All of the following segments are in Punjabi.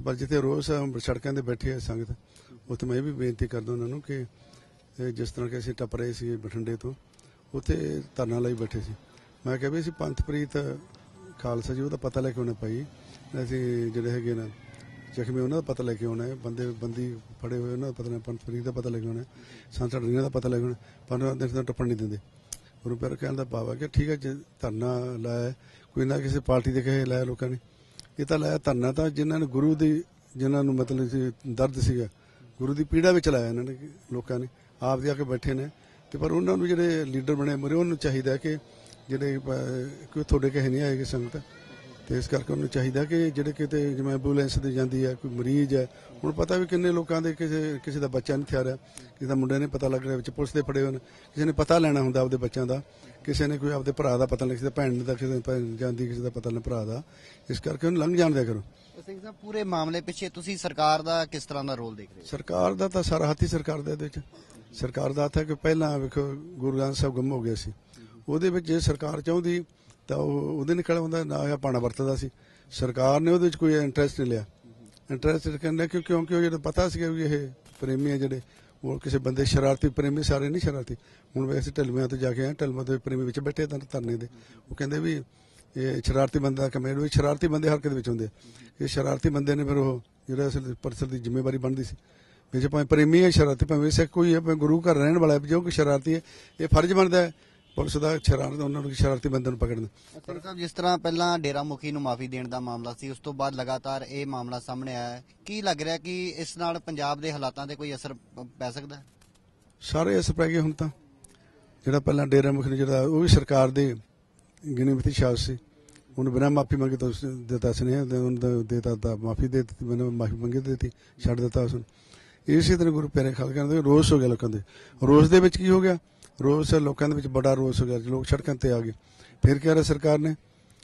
ਤੇ ਪਰ ਜਿੱਥੇ ਰੋਜ਼ ਸੜਕਾਂ ਤੇ ਬੈਠੇ ਆ ਸੰਗਤ, ਉੱਥੇ ਮੈਂ ਇਹ ਵੀ ਬੇਨਤੀ ਕਰਦਾ ਉਹਨਾਂ ਨੂੰ ਕਿ ਜਿਸ ਤਰ੍ਹਾਂ ਕਿ ਅਸੀਂ ਟੱਪ ਰਹੇ ਸੀ ਬਠਿੰਡੇ ਤੋਂ, ਉੱਥੇ ਧਰਨਾ ਲਈ ਬੈਠੇ ਸੀ। ਮੈਂ ਕਿਹਾ ਵੀ ਅਸੀਂ ਪੰਥਪ੍ਰੀਤ ਖਾਲਸਾ ਜੀ, ਉਹਦਾ ਪਤਾ ਲੈ ਕੇ ਆਉਣਾ ਭਾਈ। ਅਸੀਂ ਜਿਹੜੇ ਹੈਗੇ ਨਾ, ਜ਼ਖਮੀ ਉਹਨਾਂ ਦਾ ਪਤਾ ਲੈ ਕੇ ਆਉਣਾ ਹੈ, ਬੰਦੇ, ਬੰਦੀ ਫੜੇ ਹੋਏ ਉਹਨਾਂ ਦਾ ਪਤਾ ਨਹੀਂ ਪੰਥਪ੍ਰੀਤ ਦਾ ਪਤਾ ਲੈ ਕੇ ਆਉਣਾ ਹੈ ਸੰਸਦ ਦਾ ਪਤਾ ਲੈ ਕੇ ਆਉਣਾ ਪਰ ਉਹ ਦੇਰ ਟੱਪਣ ਨਹੀਂ ਦਿੰਦੇ। ਗੁਰੂ ਪਿਆਰ ਕਹਿਣ ਦਾ ਭਾਵ ਹੈ ਕਿ ਠੀਕ ਹੈ, ਜੇ ਧਰਨਾ ਲਾਇਆ ਕੋਈ ਨਾ ਕਿਸੇ ਪਾਰਟੀ ਦੇ ਕਹੇ ਲਾਇਆ ਲੋਕਾਂ ਨੇ ਇਹ ਤਾਂ ਲਾਇਆ ਧਰਨਾ ਤਾਂ ਜਿਨ੍ਹਾਂ ਨੇ ਗੁਰੂ ਦੀ ਜਿਨ੍ਹਾਂ ਨੂੰ ਮਤਲਬ ਸੀ ਦਰਦ ਸੀਗਾ ਗੁਰੂ ਦੀ ਪੀੜਾ ਵਿੱਚ ਲਾਇਆ ਇਹਨਾਂ ਨੇ ਲੋਕਾਂ ਨੇ ਆਪ ਦੇ ਆ ਕੇ ਬੈਠੇ ਨੇ। ਤੇ ਪਰ ਉਹਨਾਂ ਨੂੰ ਜਿਹੜੇ ਲੀਡਰ ਬਣੇ ਮਰੇ ਉਹਨੂੰ ਚਾਹੀਦਾ ਕਿ ਜਿਹੜੇ ਅਹ, ਕੋਈ ਤੁਹਾਡੇ ਕਹੇ ਨਹੀਂ ਆਏਗੀ ਸੰਗਤ। ਤੇ ਇਸ ਕਰਕੇ ਉਹਨੂੰ ਚਾਹੀਦਾ ਕਿ ਜਿਹੜੇ ਕਿਤੇ ਜਿਵੇਂ ਐਂਬੂਲੈਂਸ ਤੇ ਜਾਂਦੀ ਹੈ ਕੋਈ ਮਰੀਜ਼ ਹੈ ਹੁਣ ਪਤਾ ਵੀ ਕਿੰਨੇ ਲੋਕਾਂ ਦੇ ਕਿਸੇ ਕਿਸੇ ਦਾ ਬੱਚਾ ਨਹੀਂ ਥਿਆ ਰਿਹਾ ਕਿਸੇ ਦਾ ਮੁੰਡੇ ਨੇ ਪਤਾ ਲੱਗ ਰਿਹਾ ਵਿੱਚ ਪੁਲਿਸ ਦੇ ਫੜੇ ਹੋਏ ਨੇ ਕਿਸੇ ਨੇ ਪਤਾ ਲੈਣਾ ਹੁੰਦਾ ਆਪਦੇ ਬੱਚਿਆਂ ਦਾ। ਕਿਸੇ ਨੇ ਕੋਈ ਆਪਦੇ ਭਰਾ ਦਾ ਪਤਾ ਨਹੀਂ ਕਿਸੇ ਦਾ ਭੈਣ ਦਾ ਕਿਸੇ ਦਾ ਜਾਂਦੀ ਕਿਸੇ ਦਾ ਪਤਾ ਨਹੀਂ ਭਰਾ ਦਾ ਇਸ ਕਰਕੇ ਉਹਨੂੰ ਲੰਘ ਜਾਣ ਦਿਆ ਕਰੋ। ਸਿੰਘ ਸਾਹਿਬ ਪੂਰੇ ਮਾਮਲੇ ਪਿੱਛੇ ਤੁਸੀਂ ਸਰਕਾਰ ਦਾ ਕਿਸ ਤਰ੍ਹਾਂ ਦਾ ਰੋਲ ਦੇਖ ਰਹੇ ਹੋ? ਸਰਕਾਰ ਦਾ ਤਾਂ ਸਾਰਾ ਹੱਥ ਹੀ ਸਰਕਾਰ ਦਾ ਵਿੱਚ। ਸਰਕਾਰ ਦਾ ਹੱਥ ਹੈ ਕਿ ਪਹਿਲਾਂ ਵੇਖੋ ਗੁਰੂ ਗ੍ਰੰਥ ਸਾਹਿਬ ਗੁੰਮ ਹੋ ਗਿਆ ਸੀ। ਉਹਦੇ ਵਿੱਚ ਜੇ ਸਰਕਾਰ ਚਾਹੁੰਦੀ ਤਾਂ ਉਹ ਉਹਦੇ ਨਿਕਲ ਆਉਂਦਾ ਨਾ ਇਹ ਪਾਣਾ ਵਰਤਦਾ ਸੀ। ਸਰਕਾਰ ਨੇ ਉਹਦੇ ਵਿੱਚ ਕੋਈ ਇੰਟਰਸਟ ਨਹੀਂ ਲਿਆ। ਇੰਟਰਸਟ ਕਹਿੰਦਾ ਕਿ ਕਿਉਂਕਿ ਉਹ ਜਿਹੜਾ ਪਤਾ ਸੀਗਾ ਵੀ ਇਹ ਪ੍ਰੇਮੀ ਆ ਜਿਹੜੇ ਉਹ ਕਿਸੇ ਬੰਦੇ ਸ਼ਰਾਰਤੀ ਪ੍ਰੇਮੀ ਸਾਰੇ ਨਹੀਂ ਸ਼ਰਾਰਤੀ। ਹੁਣ ਵੀ ਅਸੀਂ ਢਲਮਿਆਂ ਤੋਂ ਜਾ ਕੇ ਆਏ ਢਲਮਾ ਦੇ ਪ੍ਰੇਮੀ ਵਿੱਚ ਬੈਠੇ ਤਾਂ ਧਰਨੇ ਦੇ। ਉਹ ਕਹਿੰਦੇ ਵੀ ਇਹ ਸ਼ਰਾਰਤੀ ਬੰਦਾ ਕਮੇਡ ਵੀ ਸ਼ਰਾਰਤੀ ਬੰਦੇ ਹਰਕਤ ਵਿੱਚ ਹੁੰਦੇ ਆ। ਇਹ ਸ਼ਰਾਰਤੀ ਬੰਦੇ ਨੇ ਫਿਰ ਉਹ ਜਿਹੜਾ ਅਸਲ ਪਰਸਲ ਦੀ ਜ਼ਿੰਮੇਵਾਰੀ ਬਣਦੀ ਸੀ। ਵੀ ਜੇ ਭਾਵੇਂ ਪ੍ਰੇਮੀ ਹੈ, ਸ਼ਰਾਰਤੀ ਭਾਵੇਂ ਸਿੱਖ ਕੋਈ ਹੈ, ਭਾਵੇਂ ਗੁਰੂ ਘਰ ਰਹਿਣ ਵਾਲਾ ਹੈ, ਜੋ ਕਿ ਸ਼ਰਾਰਤੀ ਹੈ, ਇਹ ਫਰਜ਼ ਬਣਦਾ ਹੈ ਪੁਲਿਸ ਦਾ ਸ਼ਰਾਰਤ ਉਹਨਾਂ ਨੂੰ ਸ਼ਰਾਰਤੀ ਬੰਦੇ ਨੂੰ ਪਕੜਨਾ। ਸਿੰਘ ਸਾਹਿਬ ਜਿਸ ਤਰ੍ਹਾਂ ਪਹਿਲਾਂ ਡੇਰਾ ਮੁਖੀ ਨੂੰ ਮਾਫੀ ਦੇਣ ਦਾ ਮਾਮਲਾ ਸੀ ਉਸ ਤੋਂ ਬਾਅਦ ਲਗਾਤਾਰ ਇਹ ਮਾਮਲਾ ਸਾਹਮਣੇ ਆਇਆ ਹੈ। ਕੀ ਲੱਗ ਰਿਹਾ ਕਿ ਇਸ ਨਾਲ ਪੰਜਾਬ ਦੇ ਹਾਲਾਤਾਂ ਤੇ ਕੋਈ ਅਸਰ ਪ- ਸਕਦਾ ਹੈ? ਸਾਰੇ ਇਸ ਪੈ ਗਏ ਹੁਣ ਤਾਂ। ਜਿਹੜਾ ਪਹਿਲਾਂ ਡੇਰਾ ਮੁਖੀ ਨੇ ਜਿਹੜਾ ਉਹ ਵੀ ਸਰਕਾਰ ਦੇ ਗਿਣੀ ਮਿਤੀ ਸ਼ਾਸ ਸੀ। ਉਹਨੂੰ ਬਿਨਾਂ ਮਾਫੀ ਮੰਗੇ ਤਾਂ ਦਿੱਤਾ ਸੁਨੇਹਾ ਤੇ ਉਹਨੂੰ ਦੇਤਾ ਤਾਂ ਮਾਫੀ ਦੇ ਦਿੱਤੀ ਬਿਨਾਂ ਮਾਫੀ ਮੰਗੇ ਦਿੱਤੀ ਛੱਡ ਦਿੱਤਾ ਉਸ ਨੂੰ। ਇਸੇ ਤਰ੍ਹਾਂ ਗੁਰੂ ਪਿਆਰੇ ਖਾਲਕਾ ਦੇ ਰੋਸ ਹੋ ਗਿਆ ਲੋਕਾਂ ਦੇ। ਰੋਸ ਦੇ ਵਿੱਚ ਕੀ ਹੋ ਗਿਆ? ਰੋਸ ਲੋਕਾਂ ਦੇ ਵਿੱਚ ਬੜਾ ਰੋਸ ਹੋ ਗਿਆ ਲੋਕ ਸੜਕਾਂ ਤੇ ਆ ਗਏ। ਫਿਰ ਕਹਿ ਰਿਹਾ ਸਰਕਾਰ ਨੇ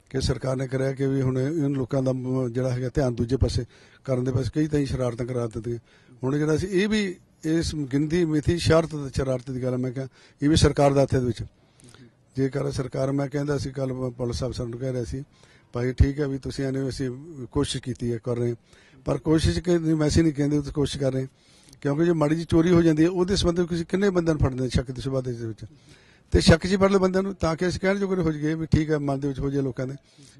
ਕਿ ਸਰਕਾਰ ਨੇ ਕਰਿਆ ਕਿ ਵੀ ਹੁਣ ਇਹਨਾਂ ਲੋਕਾਂ ਦਾ ਜਿਹੜਾ ਹੈਗਾ ਧਿਆਨ ਦੂਜੇ ਪਾਸੇ ਕਰਨ ਦੇ ਪਾਸੇ ਕਈ ਤਾਂ ਸ਼ਰਾਰਤਾਂ ਕਰਾ ਦਿੱਤੀਆਂ। ਹੁਣ ਜਿਹੜਾ ਸੀ, ਇਹ ਵੀ ਇਸ ਗਿਣਤੀ, ਮਿਤੀ, ਸ਼ਰਤ ਤੇ ਸ਼ਰਾਰਤ ਦੀ ਗੱਲ ਮੈਂ ਕਿਹਾ, ਇਹ ਵੀ ਸਰਕਾਰ ਦਾ ਹੱਥ ਦੇ ਵਿੱਚ। ਜੇਕਰ ਸਰਕਾਰ, ਮੈਂ ਕਹਿੰਦਾ ਸੀ ਕੱਲ ਪੁਲਿਸ ਅਫਸਰ ਨੂੰ ਕਹਿ ਰਿਹਾ ਸੀ, ਭਾਈ ਠੀਕ ਹੈ ਵੀ ਤੁਸੀਂ ਇਹਨੇ ਅਸੀਂ ਕੋਸ਼ਿਸ਼ ਕੀਤੀ ਹੈ, ਕਰ ਰਹੇ ਪਰ ਕੋਸ਼ਿਸ਼ ਕਿ ਵੈਸੇ ਨਹੀਂ ਕਹਿੰਦੇ, ਤੁਸੀਂ ਕੋਸ਼ਿਸ਼ ਕਰ ਰਹੇ ਕਿਉਂਕਿ ਜੇ ਮਾੜੀ ਜੀ ਚੋਰੀ ਹੋ ਜਾਂਦੀ ਹੈ ਉਹਦੇ ਸੰਬੰਧ ਵਿੱਚ ਤੁਸੀਂ ਕਿੰਨੇ ਬੰਦਿਆਂ ਨੂੰ ਫੜਦੇ ਸ਼ੱਕ ਦੇ ਸੁਭਾਅ ਦੇ ਵਿੱਚ? ਤੇ ਸ਼ੱਕ ਹੀ ਫੜ ਲਓ ਬੰਦਿਆਂ ਨੂੰ ਤਾਂ ਕਿ ਅਸੀਂ ਕਹਿਣ ਜੋਗੇ ਹੋ ਜਾਈਏ ਵੀ ਠੀਕ ਹੈ ਮਨ ਦੇ ਵਿੱਚ ਹੋ ਜਾਏ ਲੋਕਾਂ ਦੇ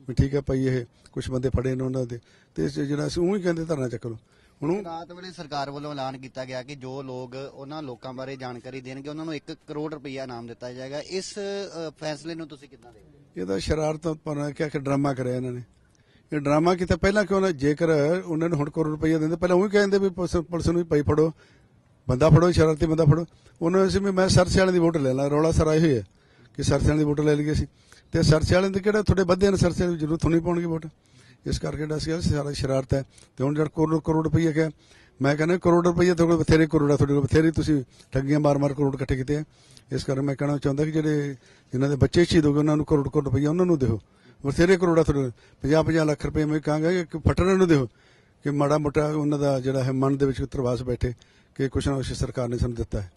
ਵੀ ਠੀਕ ਹੈ ਭਾਈ ਇਹ ਕੁਝ ਬੰਦੇ ਫੜੇ ਨੇ ਉਹਨਾਂ ਦੇ। ਤੇ ਜਿਹੜਾ ਅਸੀਂ ਉਹੀ ਕਹਿੰਦੇ ਧਰਨਾ ਚੱਕ ਲਓ। ਹੁਣ ਰਾਤ ਵੇਲੇ ਸਰਕਾਰ ਵੱਲੋਂ ਐਲਾਨ ਕੀਤਾ ਗਿਆ ਕਿ ਜੋ ਲੋਕ ਉਹਨਾਂ ਲੋਕਾਂ ਬਾਰੇ ਜਾਣਕਾਰੀ ਦੇਣਗੇ ਉਹਨਾਂ ਨੂੰ 1 ਕਰੋੜ ਰੁਪਈਆ ਇਨਾਮ ਦਿੱਤਾ ਜਾਏਗਾ। ਇਸ ਫੈਸਲੇ ਨੂੰ ਤੁਸੀਂ ਕਿੱਦਾਂ ਦੇਖਦੇ ਹੋ? ਇਹਦਾ ਸ਼ਰਾਰਤ ਪਰ ਕਿਹਾ ਕਿ ਡਰਾਮਾ ਕਰਿਆ ਇਹਨਾਂ ਨੇ। ਇਹ ਡਰਾਮਾ ਕੀਤਾ, ਪਹਿਲਾਂ ਕਿਉਂ ਨਾ ਜੇਕਰ ਉਹਨਾਂ ਨੂੰ ਹੁਣ ਕਰੋੜ ਰੁਪਈਆ ਦਿੰਦੇ, ਪਹਿਲਾਂ ਉਹੀ ਕਹਿੰਦੇ ਵੀ ਪੁਲਿਸ ਪੁਲਿਸ ਨੂੰ ਵੀ ਪਈ ਫੜੋ। ਬੰਦਾ ਫੜੋ, ਸ਼ਰਾਰਤੀ ਬੰਦਾ ਫੜੋ। ਉਹਨਾਂ ਨੇ ਸੀ ਵੀ ਮੈਂ ਸਰਸੇ ਵਾਲਿਆਂ ਦੀ ਵੋਟ ਲੈ ਲਾਂ, ਰੌਲਾ ਸਰ ਆਏ ਹੋਏ ਕਿ ਸਰਸੇ ਵਾਲਿਆਂ ਦੀ ਵੋਟ ਲੈ ਲਈਏ ਸੀ ਤੇ ਸਰਸੇ ਵਾਲਿਆਂ ਦੇ ਕਿਹੜਾ, ਤੁਹਾਡੇ ਬੰਦੇ ਨੇ ਸਰਸੇ ਦੀ ਜ਼ਰੂਰਤ ਨਹੀਂ ਪਾਉਣਗੇ ਵੋਟ? ਇਸ ਕਰਕੇ ਜਿਹੜਾ ਸੀ ਸਾਰਾ ਸ਼ਰਾਰਤ ਹੈ। ਤੇ ਹੁਣ ਜਿਹੜਾ ਕਰੋੜ ਕਰੋੜ ਰੁਪਈਆ ਕਿਹਾ, ਮੈਂ ਕਹਿੰਦਾ ਕਰੋੜ ਰੁਪਈਆ ਤੁਹਾਡੇ ਕੋਲ ਬਥੇਰੇ ਕਰੋੜ ਆ, ਤੁਹਾਡੇ ਕੋਲ ਬਥੇਰੇ ਤੁਸੀਂ ਠੱਗੀਆਂ ਮਾਰ-ਮਾਰ ਕਰੋੜ ਇਕੱਠੇ ਕੀਤੇ ਆ। ਇਸ ਕਰਕੇ ਮੈਂ ਕਹਿਣਾ ਚਾਹੁੰਦਾ ਕਿ ਜਿਹੜੇ ਜਿਨ੍ਹਾਂ ਦੇ ਬੱਚੇ ਸ਼ਹੀਦ ਹੋ ਗਏ, ਉਹਨਾਂ ਨੂੰ ਕਰੋੜ ਕਰੋੜ ਰੁਪਈਆ ਉਹਨਾਂ ਨੂੰ ਦਿਓ। ਬਥੇਰੇ ਕਰੋੜਾ ਤੁਹਾਡੇ 50-50 ਲੱਖ ਰੁਪਏ ਮੈਂ ਕਹਾਂਗਾ ਕਿ ਫਟਣ ਨੂੰ ਦਿਓ ਕਿ ਮਾੜਾ ਮੋਟਾ ਉਹਨਾਂ ਦਾ ਜਿਹੜਾ ਹੈ ਮਨ ਦੇ ਵਿੱਚ ਤਰਵਾਸ ਬੈਠੇ ਕਿ ਕੁਛ ਨਾ ਕੁਛ ਸਰਕਾਰ ਨੇ ਸਾਨੂੰ ਦਿੱਤਾ ਹੈ।